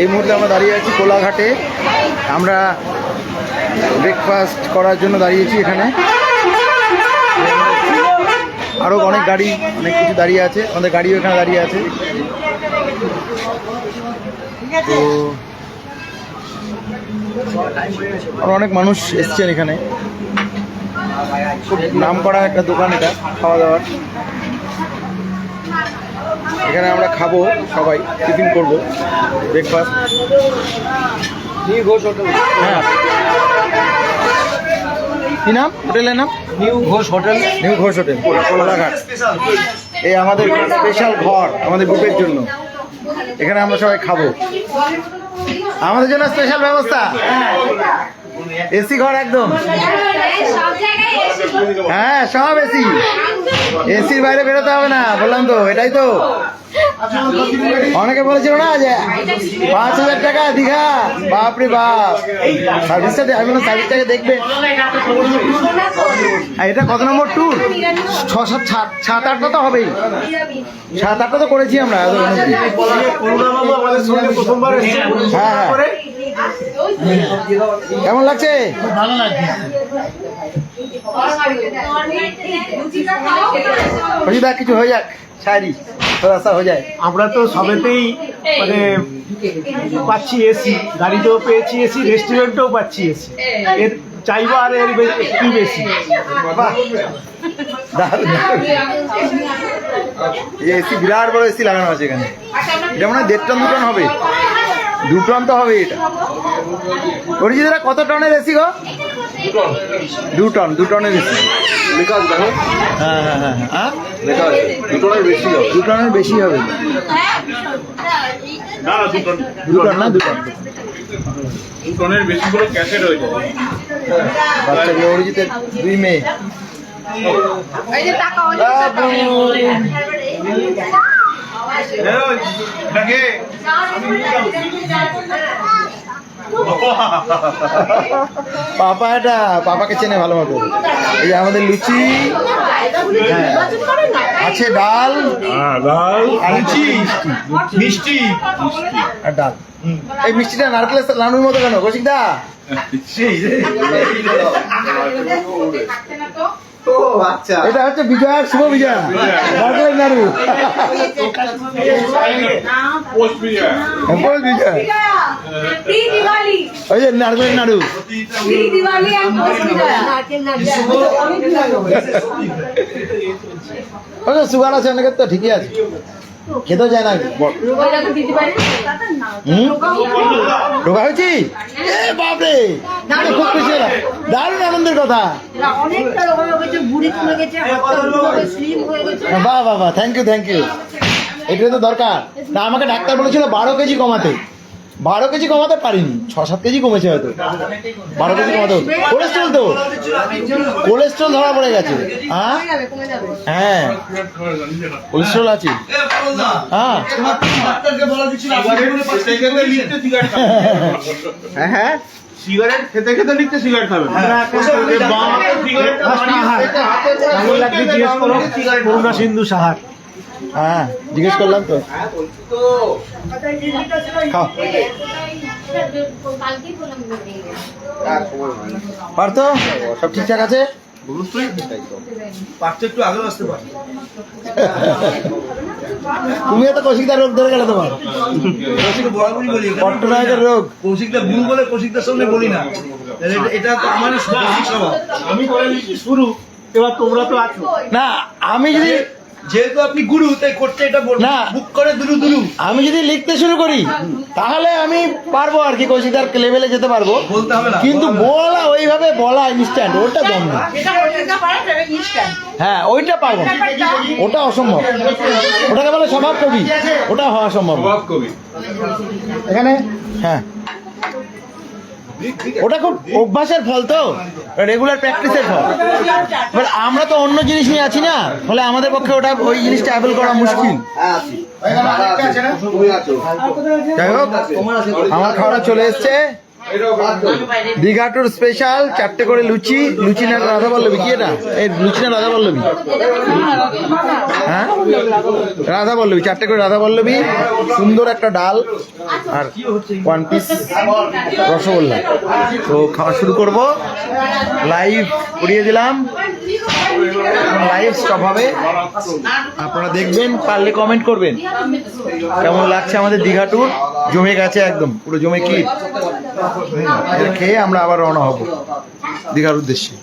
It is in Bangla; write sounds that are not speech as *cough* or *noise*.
এই মুহূর্তে আমরা দাঁড়িয়ে আছি কোলাঘাটে। আমরা ব্রেকফাস্ট করার জন্য দাঁড়িয়েছি এখানে। আরও অনেক গাড়ি, অনেক কিছু দাঁড়িয়ে আছে। আমাদের গাড়িও এখানে দাঁড়িয়ে আছে। তো আরও অনেক মানুষ এসছেন এখানে। খুব নাম করা একটা দোকান এটা, খাওয়া দাওয়ার। এখানে আমরা খাব সবাই টিফিন করব ব্রেকফাস্ট নিউ ঘোষ হোটেল হ্যাঁ। কি নাম? হোটেলের নাম? New Ghosh Hotel New Ghosh Hotel Kolaghat. এই আমাদের স্পেশাল ঘর আমাদের গ্রুপের জন্য। এখানে আমরা সবাই খাব। আমাদের জন্য স্পেশাল ব্যবস্থা। এসি ঘর একদম। হ্যাঁ সব এসি। এসির বাইরে বেরোতে হবে না বললাম তো এটাই তো। অনেকে বলেছিল না যে পাঁচ হাজার টাকা দীঘা। বাপরে বাপ। সার্ভিসটা আমি বললাম, সার্ভিসটাকে দেখবে। আর এটা কত নম্বর ট্যুর ছ, সাত সাত আটটা তো হবেই। সাত, আটটা তো করেছি আমরা। হ্যাঁ হ্যাঁ। কেমন লাগছে? অজিদা কিছু হয়ে যাক। শায়রি সা হয়ে যায়। আমরা তো সবেতেই মানে পাচ্ছি এসি গাড়িতেও পেয়েছি এসি রেস্টুরেন্টেও পাচ্ছি এসি এর চাইব আর এর বে- একটু বেশি। বাহ। দারুণ এসি বিরাট বড় এসি লাগানো আছে এখানে। এটা মনে হয় দেড় টন দু টন হবে। দু টন তো হবে এটা। অরিজিৎরা কত টনের এসি গো? দু টন। দু টনের এসি হ্যাঁ হ্যাঁ হ্যাঁ হ্যাঁ। দু টনের বেশি হবে। দু টনের বেশি হবে। টন না দু টন টনের বেশি করে ক্যাসেট হয়ে বাচ্চাগুলো অরিজিতের দুই মেয়ে। এটাকে *laughs* পাপা এটা পাপাকে চেনে ভালো মতো এই আমাদের লুচি হ্যাঁ আছে ডাল হ্যাঁ ডাল। লুচি মিষ্টি। আর ডাল এই মিষ্টিটা নারকেলের লাড়ুর মতো কেন কৌশিক দা? আচ্ছা। এটা হচ্ছে বিজয় শুভ বিজয় নারকেলের নাড়ু পোস্ট বিজয়। ওই যে নাড়ু ওই সুগার আছে অনেকের তো ঠিকই আছে। খেতেও যায় না ঢোকা হয়েছি? বাপরে! খুব খুশি হলাম। দারুণ আনন্দের কথা। বাহ বাহ থ্যাংক ইউ থ্যাংক ইউ এটাই তো দরকার। না আমাকে ডাক্তার বলেছিল বারো কেজি কমাতে। বারো কেজি কমাতে পারিনি ছ সাত কেজি কমেছে হয়তো। বারো কেজি কমাতে হতো। কোলেস্ট্রল তো। কোলেস্ট্রল ধরা পড়ে গেছে। হ্যাঁ? হ্যাঁ। কোলেস্ট্রল আছে। হ্যাঁ। হ্যাঁ হ্যাঁ। সিগারেট খেতে খেতে লিখতে সিগারেট খাবেন করুণা সিন্ধু সাহার। হ্যাঁ জিজ্ঞেস করলাম তো। খাও। পারতো সব ঠিকঠাক আছে? পাঁচটা একটু আগে তুমিও তো কৌশিকদার রোগ ধরে গেলে তোমার। পট্টনায়কের রোগ। কৌশিকটা ভুল বলে কৌশিকদার সামনে বলি না। এটা- এটা তো আমার আমি করে শুরু এবার তোমরা তো আছো। না আমি যদি যেহেতু আপনি গুরু তাই করতে এটা বল না। বুক করে দুরু দুরু আমি যদি লিখতে শুরু করি তাহলে আমি পারব আর কি কৌশিকদার লেভেলে যেতে পারব। বলতে হবে না। কিন্তু বলা ওইভাবে বলা ইনস্ট্যান্ট ওটা দম না হ্যাঁ ওইটা পারব। না। ওটা অসম্ভব। ওটাকে বলে স্বভাব কবি ওটা হওয়া সম্ভব স্বভাব কবি এখানে? হ্যাঁ। ওটা খুব অভ্যাসের ফল তো। রেগুলার প্র্যাকটিসের ফল। এবার আমরা তো অন্য জিনিস নিয়ে আছি না? ফলে আমাদের পক্ষে ওটা ওই জিনিসটা অ্যাভেল করা মুশকিল। যাই হোক আমার খাওয়া চলে এসছে। দীঘা টুর স্পেশাল চারটে করে লুচি লুচি না রাধা বল্লবী কি এটা? এই লুচি না রাধা বল্লবী হ্যাঁ? রাধা বল্লবী চারটে করে রাধা বল্লবী সুন্দর একটা ডাল আর ওয়ান পিস রসগোল্লা। তো খাওয়া শুরু করব। লাইভ করিয়ে দিলাম। লাইভ স্টপ হবে। আপনারা দেখবেন, পারলে কমেন্ট করবেন। কেমন লাগছে আমাদের দীঘা জমে গেছে একদম, পুরো জমে কি? খেয়ে আমরা আবার রওনা হব। দীঘার উদ্দেশ্যে।